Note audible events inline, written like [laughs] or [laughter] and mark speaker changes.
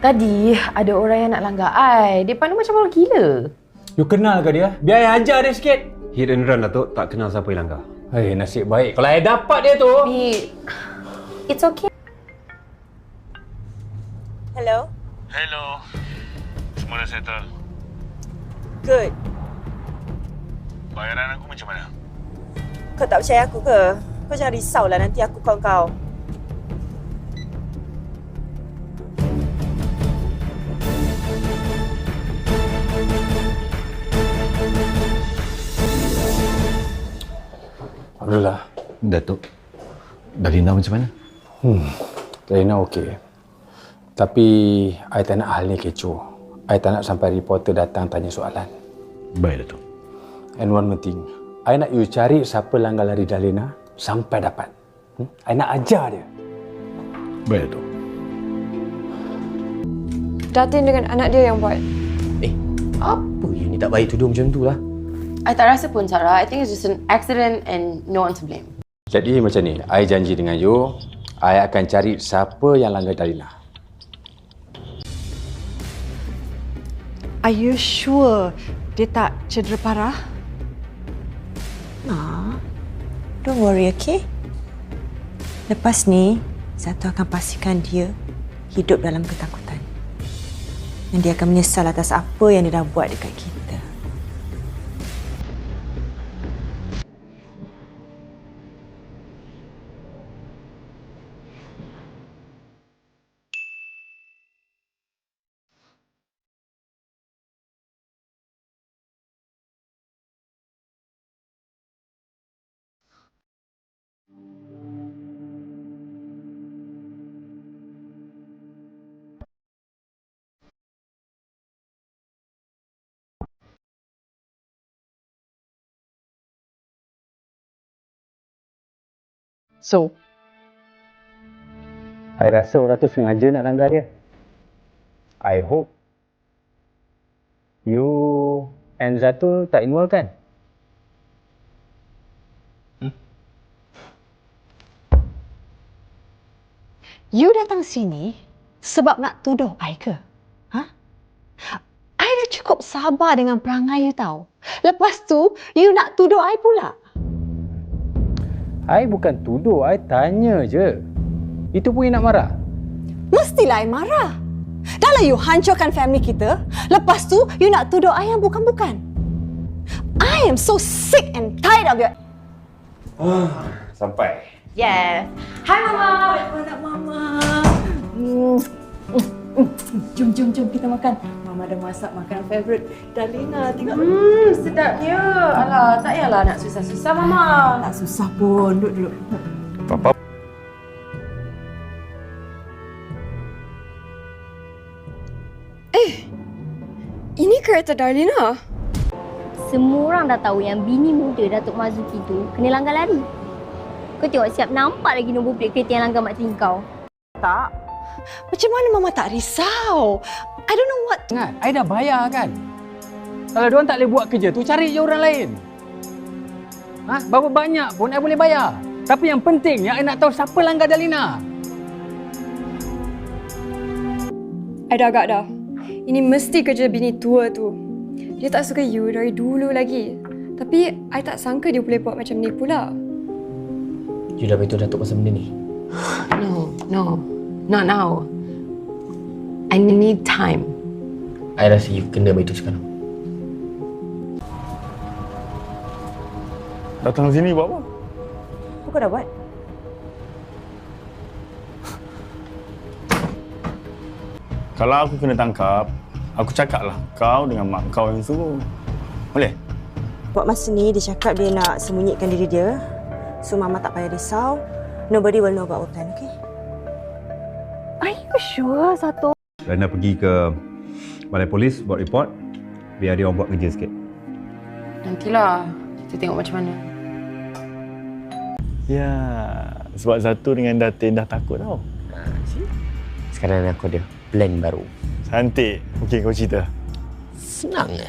Speaker 1: Tadi ada orang yang nak langgar I. Dia pandang macam orang gila.
Speaker 2: You kenal ke dia? Biar I ajar dia sikit.
Speaker 3: Hit and run Datuk, tak kenal siapa yang langgar.
Speaker 2: Hai, nasib baik. Kalau I dapat dia tu.
Speaker 1: Bi, it's okay.
Speaker 4: Hello?
Speaker 5: Hello. Semua dah settle.
Speaker 4: Good.
Speaker 5: Bayaran aku macam mana?
Speaker 4: Kau tak percaya aku ke? Kau jangan risaulah nanti aku call kau.
Speaker 2: Alhamdulillah.
Speaker 3: Datuk, Dalina macam mana?
Speaker 2: Hmm. Lena okey. Tapi I tak nak hal ni kecoh. I tak nak sampai reporter datang tanya soalan.
Speaker 3: Baik, Datuk.
Speaker 2: And one more thing. I nak you cari siapa langgar lari Dalina sampai dapat. Hmm? I nak ajar dia.
Speaker 3: Baik, Datuk.
Speaker 6: Datin dengan anak dia yang buat.
Speaker 7: Eh, apa you ni tak baik tuduh macam tu lah.
Speaker 1: I tak rasa pun Sarah. I think it's just an accident and no one to blame.
Speaker 2: Jadi macam ni, I janji dengan you, I akan cari siapa yang langgar Dalina.
Speaker 8: Are you sure dia tak cedera parah?
Speaker 4: Ah, don't worry, okay? Lepas ni, Satu akan pastikan dia hidup dalam ketakutan. Dan dia akan menyesal atas apa yang dia dah buat dekat kita.
Speaker 8: So,
Speaker 2: I rasa orang tu sengaja nak langgar dia. I hope you and Zatul tak involved kan?
Speaker 8: you datang sini sebab nak tuduh I ke? Ha? I dah cukup sabar dengan perangai you tahu. Lepas tu, you nak tuduh I pula.
Speaker 2: I bukan tuduh, I tanya je. Itu pun you nak marah?
Speaker 8: Mestilah I marah. Dah lah you hancurkan family kita. Lepas tu, you nak tuduh I yang bukan-bukan. I am so sick and tired of your...
Speaker 2: Sampai.
Speaker 1: Yes. Hi Mama.
Speaker 8: Anak Mama. Hmm. Jom, jom, jom kita makan. Mama dah masak makanan favourite. Dalina, tengok.
Speaker 1: Hmm, sedapnya. Alah, tak payahlah nak susah-susah Mama.
Speaker 8: Tak susah pun. Duduk dulu.
Speaker 5: Papa
Speaker 6: Ini kereta Darlina.
Speaker 9: Semua orang dah tahu yang bini muda Datuk Mazuki tu kena langgar lari. Kau tengok siap nampak lagi nombor plate kereta yang langgar mak tiri kau.
Speaker 8: Tak. Macam mana Mama tak risau? I don't know what...
Speaker 2: Ingat, I dah bayar kan? Kalau diorang tak boleh buat kerja tu, cari je orang lain. Ha? Berapa banyak pun I boleh bayar. Tapi yang pentingnya, I nak tahu siapa langgar Dalina.
Speaker 6: I dah agak dah. Ini mesti kerja bini tua tu. Dia tak suka you dari dulu lagi. Tapi I tak sangka dia boleh buat macam ni pula.
Speaker 7: You dah beritahu Datuk pasal benda ni.
Speaker 1: No, no. Not now. I need time.
Speaker 7: I rasa you kena beritahu sekarang.
Speaker 5: datang sini buat apa?
Speaker 4: Apa kau dah buat? [laughs]
Speaker 5: Kalau aku kena tangkap, aku cakaplah kau dengan mak kau yang suruh. Boleh?
Speaker 4: Buat masa ni, dia cakap dia nak sembunyikan diri dia. So, Mama tak payah risau. Nobody will know about our plan, okay?
Speaker 8: Are you sure, Satu?
Speaker 3: Dalina pergi ke balai polis buat report. Biar dia orang buat kerja sikit.
Speaker 1: Nantilah. Kita tengok macam mana.
Speaker 5: Ya, sebab satu dengan Datin dah takut tau.
Speaker 7: Ha, see? Sekarang aku ada plan baru.
Speaker 5: Cantik. Okey, kau cerita.
Speaker 7: Senang je.